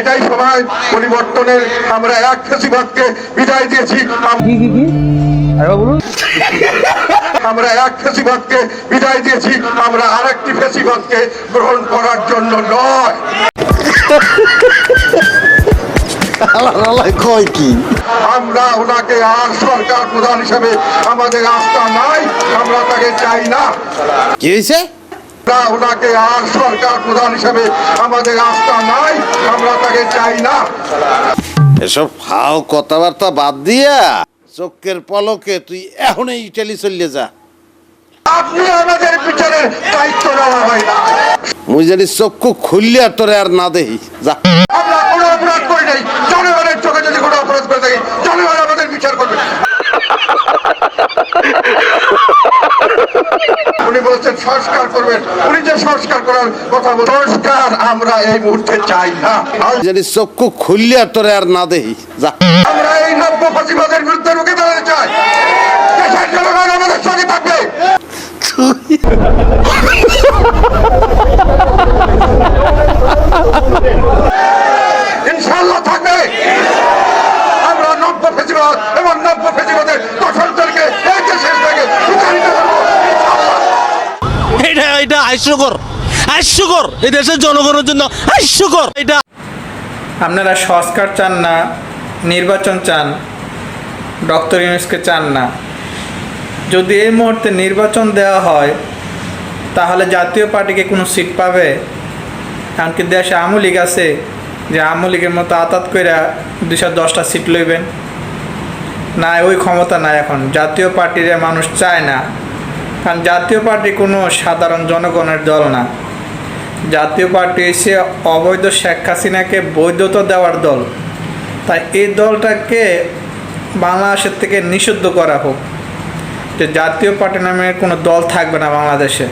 এটাই সময় পরিবর্তনের। আমরা এক ফেসিবাদকে বিদায় দিয়েছি। আমরা এক ফেসিবাদকে বিদায় দিয়েছি। আমরা আরেকটি ফেসিবাদকে গ্রহণ করার জন্য নয়। কয় কি আমরা ওনাকে আর সরকার প্রধান হিসেবে আমাদের আস্থা নাই। আমরা তাকে চাই না। কি হয়েছে ওনাকে আর সরকার প্রধান হিসেবে আমাদের আস্থা নাই আমরা তাকে চাই না। এসব ফাও কথাবার্তা বাদ দিয়া চোখের পলকে তুই এখনই ইটালি চলিয়ে যা। আপনি আমাদের বিচারের দায়িত্ব নেওয়া হয় না। মুই জানি চক্ষু খুললে তোরে আর না দেহি যা। আমরা কোনো অপরাধ করি নাই জনগণের চোখে যদি কোনো অপরাধ করে থাকি জনগণ আমাদের বিচার করবে উনি বলছেন সংস্কার করবেন উনি যে সংস্কার করার কথা সংস্কার আমরা এই মুহূর্তে চাই না। জানি চক্ষু খুললে তোরে আর না যা। আমরা এই নব্য ফাঁসিবাদের বিরুদ্ধে রুখে দাঁড়াতে চাই। দেশের জনগণ আমাদের সঙ্গে থাকবে। ইনশাল্লাহ থাকবে। আমরা নব্য ফেসিবাদ এবং নব্য ফেসিবাদের দর্শকদেরকে এই দেশের থেকে এটা এটা হাস্যকর হাস্যকর। এই দেশের জনগণের জন্য হাস্যকর। এটা আপনারা সংস্কার চান না, নির্বাচন চান, ডক্টর ইউনুসকে চান না। যদি এই মুহূর্তে নির্বাচন দেওয়া হয়, তাহলে জাতীয় পার্টিকে কোনো সিট পাবে? এমনকি দেশে আওয়ামী লীগ আছে, যে আওয়ামী লীগের মতো আতাত কইরা দুশো দশটা সিট লইবেন। না ওই ক্ষমতা নাই এখন। জাতীয় পার্টির মানুষ চায় না। কারণ জাতীয় পার্টি কোনো সাধারণ জনগণের দল না। জাতীয় পার্টি এসে অবৈধ শেখ হাসিনাকে বৈধতা দেওয়ার দল। তাই এই দলটাকে বাংলাদেশের থেকে নিষিদ্ধ করা হোক। যে জাতীয় পার্টি নামের কোনো দল থাকবে না বাংলাদেশে।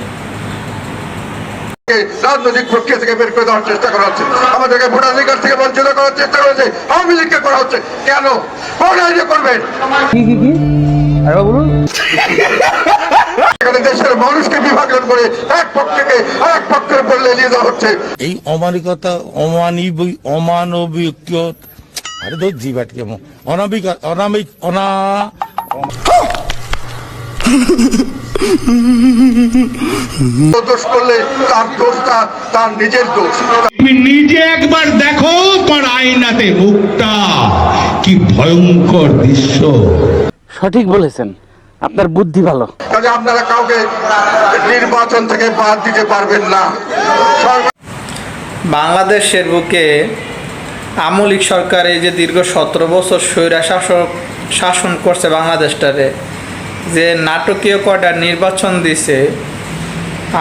রাজনৈতিক প্রক্রিয়া থেকে বের করে দেওয়ার চেষ্টা করা হচ্ছে। আমাদেরকে ভোটাধিকার থেকে বঞ্চিত করার চেষ্টা করেছে আওয়ামী লীগকে করা হচ্ছে। কেন? করবেন? কি কি কি? আরেকবার বলুন এখানে দেশের মানুষকে বিভাজন করে এক পক্ষকে আরেক পক্ষের বললে নিয়ে যাওয়া হচ্ছে। এই অমানিকতা অমানবিক অমানবিক আরে তো জিবাট কেমন অনাবিক অনামিক অনা দোষ করলে তার দোষটা তার নিজের দোষ। তুমি নিজে একবার দেখো তোমার আয়নাতে মুখটা কি ভয়ঙ্কর দৃশ্য। সঠিক বলেছেন। আপনার বুদ্ধি ভালো। কাজে আপনারা কাউকে নির্বাচন থেকে বাদ দিতে পারবেন না। বাংলাদেশের বুকে আমলিক সরকার এই যে দীর্ঘ সতেরো বছর স্বৈরা শাসক শাসন করছে বাংলাদেশটারে যে নাটকীয় কটা নির্বাচন দিছে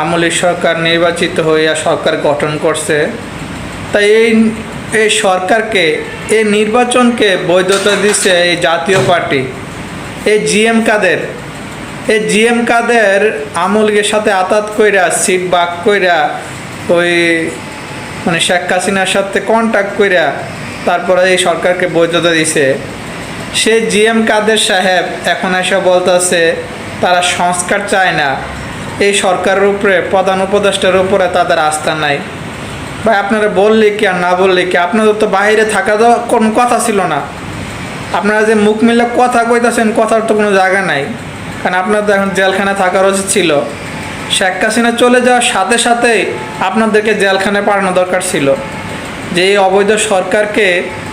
আমলিক সরকার নির্বাচিত হইয়া সরকার গঠন করছে। তাই এই এই সরকারকে এই নির্বাচনকে বৈধতা দিছে এই জাতীয় পার্টি। এই জিএম কাদের? এই জিএম কাদের আমলগের সাথে আতাত কইরা, সিট বাক কইরা, ওই মানে শেখ হাসিনার সাথে কন্ট্যাক্ট কইরা তারপরে এই সরকারকে বৈধতা দিছে। সে জিএম কাদের সাহেব এখন এসে বলতেছে, তারা সংস্কার চায় না। এই সরকারের উপরে, প্রধান উপদেষ্টার উপরে তাদের আস্থা নাই। ভাই, আপনারা বললে কি আর না বললে কি? আপনাদের তো বাইরে থাকা তো কোনো কথা ছিল না। আপনারা যে মুখ মিলে কথা কইতাছেন, কথার তো কোনো জায়গা নাই। কারণ আপনাদের এখন জেলখানা থাকার উচিত ছিল। শেখ হাসিনা চলে যাওয়ার সাথে সাথেই আপনাদেরকে জেলখানায় পাঠানো দরকার ছিল। যে এই অবৈধ সরকারকে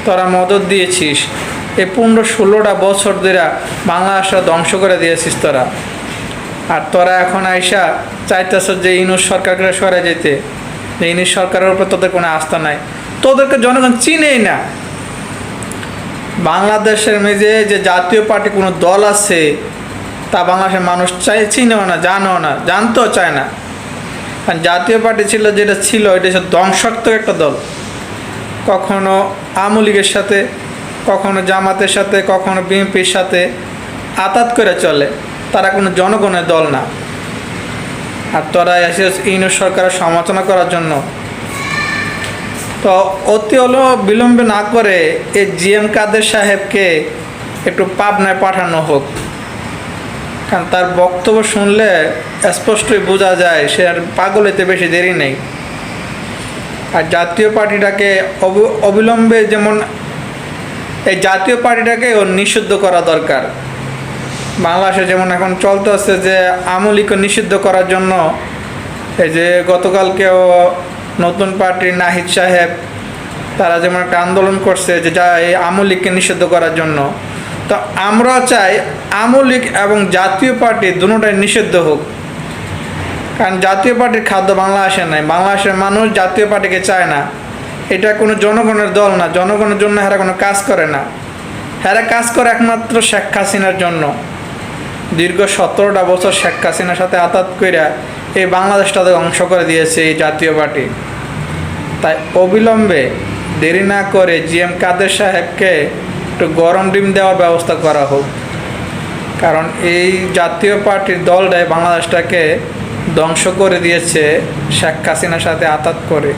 তোরা মদত দিয়েছিস, এই পনেরো ষোলোটা বছর ধরে বাংলাদেশটা ধ্বংস করে দিয়েছিস তোরা। আর তোরা এখন আইসা চাইতেছ যে ইনুস সরকারকে সরে যেতে। যে ইনুস সরকারের উপর তোদের কোনো আস্থা নাই। তোদেরকে জনগণ চিনেই না। বাংলাদেশের মেঝে যে জাতীয় পার্টি কোনো দল আছে, তা বাংলাদেশের মানুষ চাই চিনেও না, জানেও না, জানতেও চায় না। কারণ জাতীয় পার্টি ছিল, যেটা ছিল এটা হচ্ছে ধ্বংসাত্মক একটা দল। কখনো আওয়ামী লীগের সাথে, কখনো জামাতের সাথে, কখনো বিএনপির সাথে আতাত করে চলে। তারা কোনো জনগণের দল না। আর তোরা এসে ইউনিট সরকারের সমালোচনা করার জন্য তো অতি হলো বিলম্বে না করে এই জিএম কাদের সাহেবকে একটু পাবনায় পাঠানো হোক। কারণ তার বক্তব্য শুনলে স্পষ্টই বোঝা যায়, সে আর পাগল হতে বেশি দেরি নেই। আর জাতীয় পার্টিটাকে অব- অবিলম্বে যেমন এই জাতীয় পার্টিটাকে ও নিষিদ্ধ করা দরকার। বাংলাদেশে যেমন এখন চলতেছে যে আমলিকে নিষিদ্ধ করার জন্য, এই যে গতকালকেও নতুন পার্টির নাহিদ সাহেব, তারা যেমন একটা আন্দোলন করছে যে যা এই আমলিগকে নিষিদ্ধ করার জন্য। তো আমরা চাই আমলিগ এবং জাতীয় পার্টি দুটোটাই নিষিদ্ধ হোক। কারণ জাতীয় পার্টির খাদ্য বাংলাদেশে নাই। বাংলাদেশের মানুষ জাতীয় পার্টিকে চায় না। এটা কোনো জনগণের দল না। জনগণের জন্য এরা কোনো কাজ করে না। এরা কাজ করে একমাত্র শেখ হাসিনার জন্য। দীর্ঘ সতেরোটা বছর শেখ হাসিনার সাথে আতাত কইরা এই বাংলাদেশ তাদের অংশ করে দিয়েছে এই জাতীয় পার্টি। তাই অবিলম্বে দেরি না করে জি এম কাদের সাহেবকে একটু গরম ডিম দেওয়ার ব্যবস্থা করা হোক। কারণ এই জাতীয় পার্টির দলটাই বাংলাদেশটাকে ধ্বংস করে দিয়েছে শেখ হাসিনার সাথে আতাত করে।